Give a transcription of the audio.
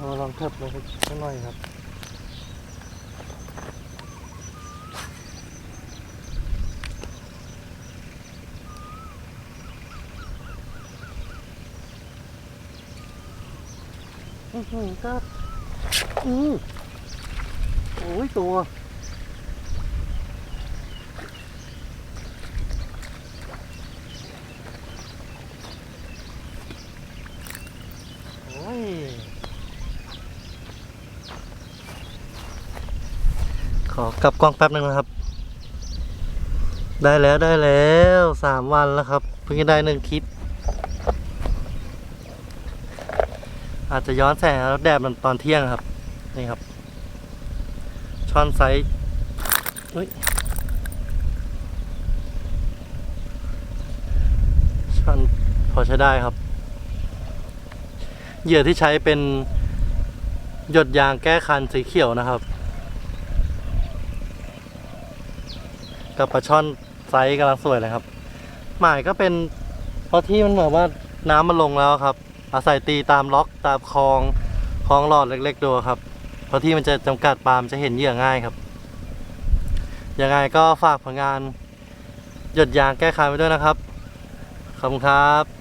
เราลองเทิบลงสักหน่อยครับอือหือก็อือโอ้ยตัว โอ้ย ข อกลับกล้องแป๊บนึงนะครับ ได้แล้วได้แล้วสามวันแล้วครับ เพิ่งจะได้หนึ่งคลิป อาจจะย้อนแสงแล้วแดดมันตอนเที่ยงครับ นี่ครับช่อนไซส์เฮ้ยช่อนพอใช้ได้ครับ เหยื่อที่ใช้เป็นหยดยางแก้คันสีเขียวนะครับ กับปลาช่อนไซส์กำลังสวยเลยครับ หมายก็เป็นเพราะที่มันเหมือนว่าน้ำมันลงแล้วครับ อาศัยตีตามล็อกตามคลองคลองหลอดเล็ก ๆดูครับ เพราะที่มันจะจำกัดปลามนจะเห็นเหยื่อง่ายครับยังไงก็ฝากผลงานหยดยางแก้ไขไว้ด้วยนะครับขอบคุณครับ